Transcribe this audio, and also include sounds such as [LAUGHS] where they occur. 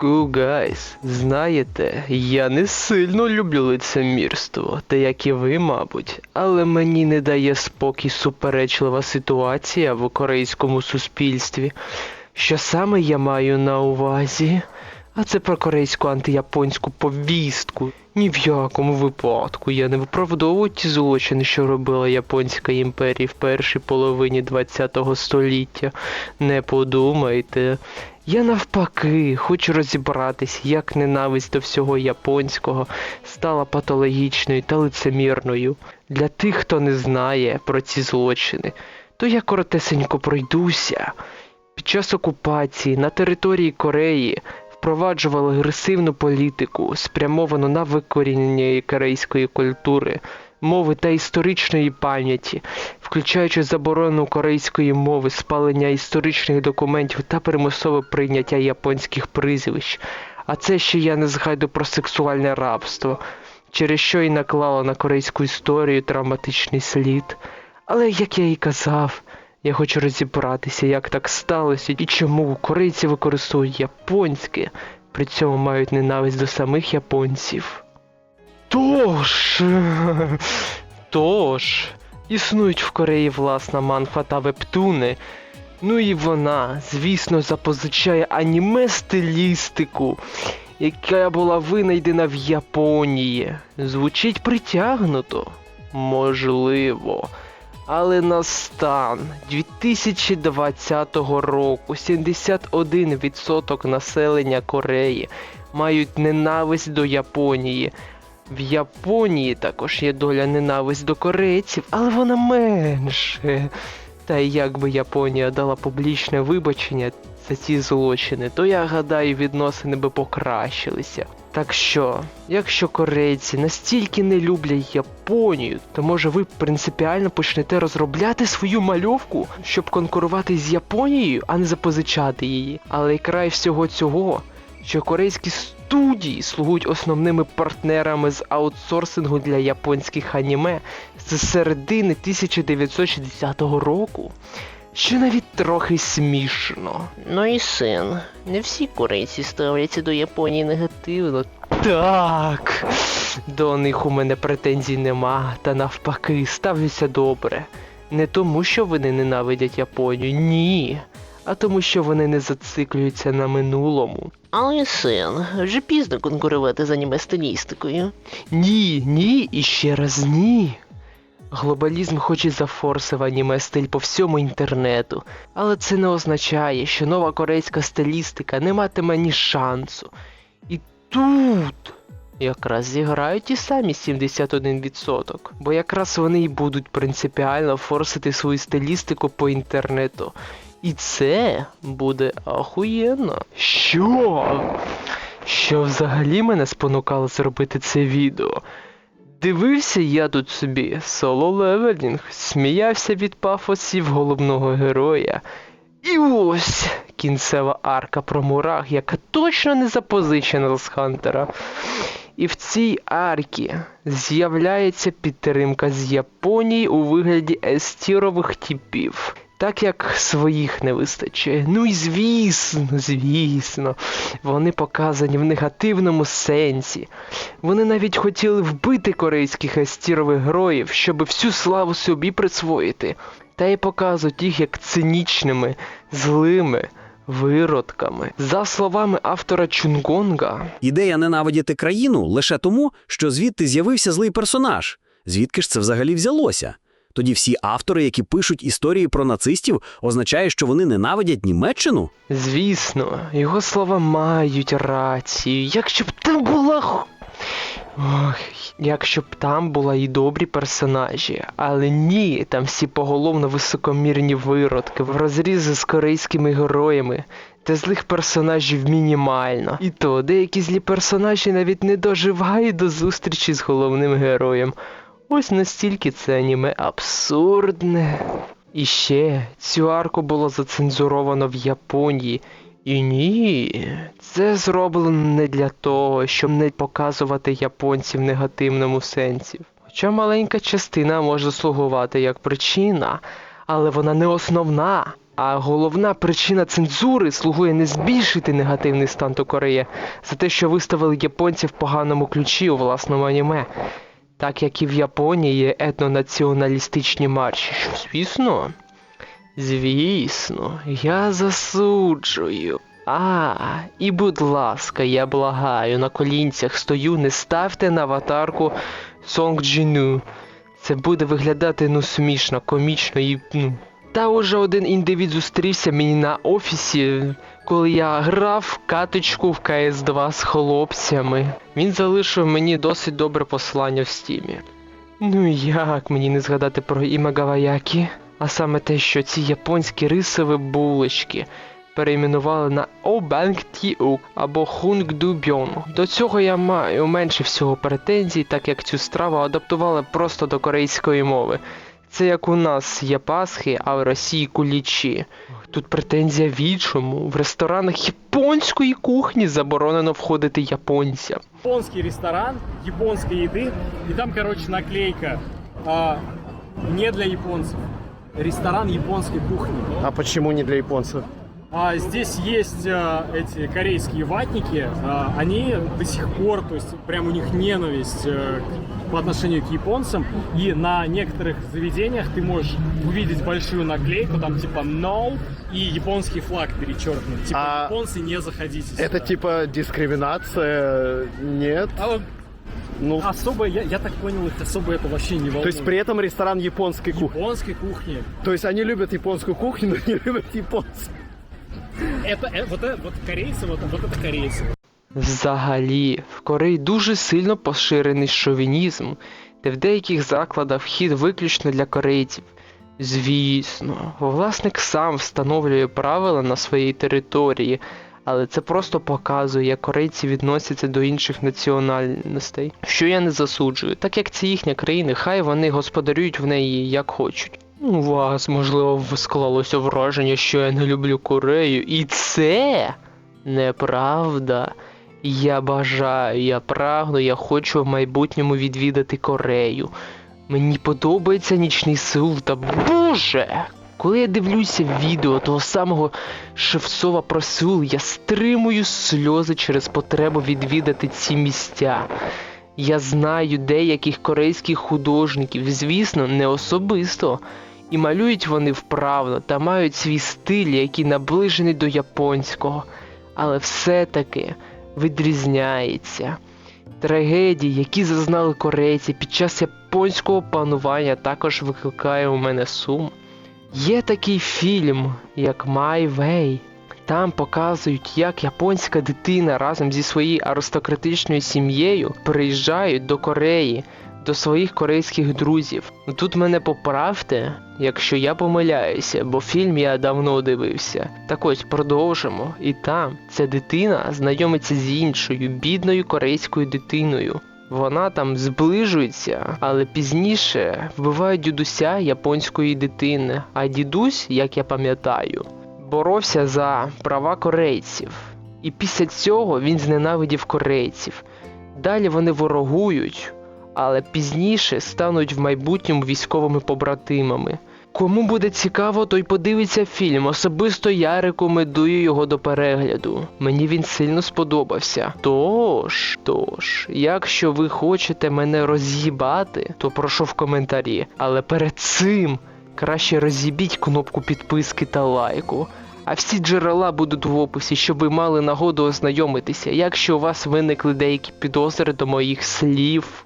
Ку, гайс, знаєте, я не сильно люблю лицемірство, та як і ви, мабуть, але мені не дає спокій суперечлива ситуація в корейському суспільстві. Що саме я маю на увазі? А це про корейську антияпонську повістку. Ні в якому випадку я не виправдовую ті злочини, що робила Японська імперія в першій половині ХХ століття. Не подумайте. Я навпаки хочу розібратись, як ненависть до всього японського стала патологічною та лицемірною. Для тих, хто не знає про ці злочини, то я коротесенько пройдуся. Під час окупації на території Кореї впроваджували агресивну політику, спрямовану на викорінення корейської культури, мови та історичної пам'яті, включаючи заборону корейської мови, спалення історичних документів та примусове прийняття японських прізвищ. А це ще я не згадую про сексуальне рабство, через що і наклало на корейську історію травматичний слід. Але як я і казав, я хочу розібратися, як так сталося і чому корейці використовують японське, при цьому мають ненависть до самих японців. Тож. [LAUGHS] Тож. Існують в Кореї власна манфа та вебтуни. Ну і вона, звісно, запозичає аніме стилістику, яка була винайдена в Японії. Звучить притягнуто? Можливо. Але на стан 2020 року 71% населення Кореї мають ненависть до Японії. В Японії також є доля ненависть до корейців, але вона менше. Та й якби Японія дала публічне вибачення за ці злочини, то я гадаю, відносини би покращилися. Так що, якщо корейці настільки не люблять Японію, то може ви принципіально почнете розробляти свою мальовку, щоб конкурувати з Японією, а не запозичати її. Але край всього цього, що корейські студії слугують основними партнерами з аутсорсингу для японських аніме з середини 1960 року. Що навіть трохи смішно. Ну і син, не всі корейці ставляться до Японії негативно. Так. До них у мене претензій нема, та навпаки, ставлюся добре. Не тому, що вони ненавидять Японію, ні. А тому, що вони не зациклюються на минулому. Але син, вже пізно конкурувати з аніме стилістикою. Ні, ні і ще раз ні. Глобалізм хоч і зафорсив аніме стиль по всьому інтернету, але це не означає, що нова корейська стилістика не матиме ні шансу. І тут якраз зіграють ті самі 71%, бо якраз вони і будуть принципіально форсити свою стилістику по інтернету. І це буде ахуєнно. Що? Що взагалі мене спонукало зробити це відео? Дивився я тут собі соло левелінг, сміявся від пафосів головного героя. І ось кінцева арка про мурах, яка точно не запозичена з Хантера. І в цій аркі з'являється підтримка з Японії у вигляді естірових типів. Так як своїх не вистачає. Ну і звісно, звісно, вони показані в негативному сенсі. Вони навіть хотіли вбити корейських естірових героїв, щоб всю славу собі присвоїти. Та й показують їх як цинічними, злими виродками. За словами автора Чунгонга, Ідея ненавидіти країну лише тому, що звідти з'явився злий персонаж. Звідки ж це взагалі взялося? Тоді всі автори, які пишуть історії про нацистів, означає, що вони ненавидять Німеччину? звісно, його слова мають рацію. Якщо б там була. Ох, якщо б там була і добрі персонажі, але ні, там всі поголовно високомірні виродки в розрізі з корейськими героями, та злих персонажів мінімально. І то деякі злі персонажі навіть не доживають до зустрічі з головним героєм. Ось настільки це аніме абсурдне. І ще цю арку було зацензуровано в Японії. І ні, це зроблено не для того, щоб не показувати японців в негативному сенсі. Хоча маленька частина може слугувати як причина, але вона не основна. А головна причина цензури слугує не збільшити негативний стан до Кореї за те, що виставили японців в поганому ключі у власному аніме. Так як і в Японії є етнонаціоналістичні марші, що звісно. Звісно, я засуджую. А, і будь ласка, я благаю, на колінцях стою, не ставте на аватарку Сонг Джіну. Це буде виглядати ну смішно, комічно і ну. Та уже один індивід зустрівся мені на офісі, коли я грав в каточку в КС2 з хлопцями. Він залишив мені досить добре послання в стімі. Ну як мені не згадати про Імагаваякі? А саме те, що ці японські рисові булочки перейменували на Обанг Тіук або Хунгду Бьон. До цього я маю менше всього претензій, так як цю страву адаптували просто до корейської мови. Це як у нас є пасхи, а в Росії кулічі. Тут претензія в іншому. В ресторанах японської кухні заборонено входити японцям. Японський ресторан японської їди, і там, коротше, наклейка а, не для японців. Ресторан японської кухні. А чому не для японцев? А здесь есть а, эти корейские ватники, а, они до сих пор, то есть прям у них ненависть э, к- по отношению к японцам, и на некоторых заведениях ты можешь увидеть большую наклейку, там типа no, и японский флаг перечеркнут. Типа А японцы не заходите сюда. Это типа дискриминация? Нет. А, Ну, особо, я, я так понял, их особо это вообще не волнует. то есть при этом ресторан японской кухни. японской кухни. То есть они любят японскую кухню, но не любят японцев. Это, э, вот, это, вот корейцы, вот, вот это корейцы. Взагалі, в Кореї дуже сильно поширений шовінізм, де в деяких закладах вхід виключно для корейців. Звісно, власник сам встановлює правила на своїй території, але це просто показує, як корейці відносяться до інших національностей. Що я не засуджую, так як це їхня країна, хай вони господарюють в неї як хочуть. У вас, можливо, склалося враження, що я не люблю Корею, і це неправда. Я бажаю, я прагну, я хочу в майбутньому відвідати Корею. Мені подобається нічний Сеул та Боже! Коли я дивлюся відео того самого Шевцова про Сеул, я стримую сльози через потребу відвідати ці місця. Я знаю деяких корейських художників, звісно, не особисто. І малюють вони вправно та мають свій стиль, який наближений до японського, але все-таки відрізняється. Трагедії, які зазнали корейці під час японського панування, також викликає у мене сум. Є такий фільм, як My Way. Там показують, як японська дитина разом зі своєю аристократичною сім'єю приїжджають до Кореї, до своїх корейських друзів. Тут мене поправте, якщо я помиляюся, бо фільм я давно дивився. Так ось продовжимо. І там ця дитина знайомиться з іншою бідною корейською дитиною. Вона там зближується, але пізніше вбивають дідуся японської дитини. А дідусь, як я пам'ятаю, боровся за права корейців. І після цього він зненавидів корейців. Далі вони ворогують, але пізніше стануть в майбутньому військовими побратимами. Кому буде цікаво, той подивиться фільм. Особисто я рекомендую його до перегляду. Мені він сильно сподобався. Тож, тож, якщо ви хочете мене роз'їбати, то прошу в коментарі. Але перед цим краще розіб'іть кнопку підписки та лайку. А всі джерела будуть в описі, щоб ви мали нагоду ознайомитися, якщо у вас виникли деякі підозри до моїх слів.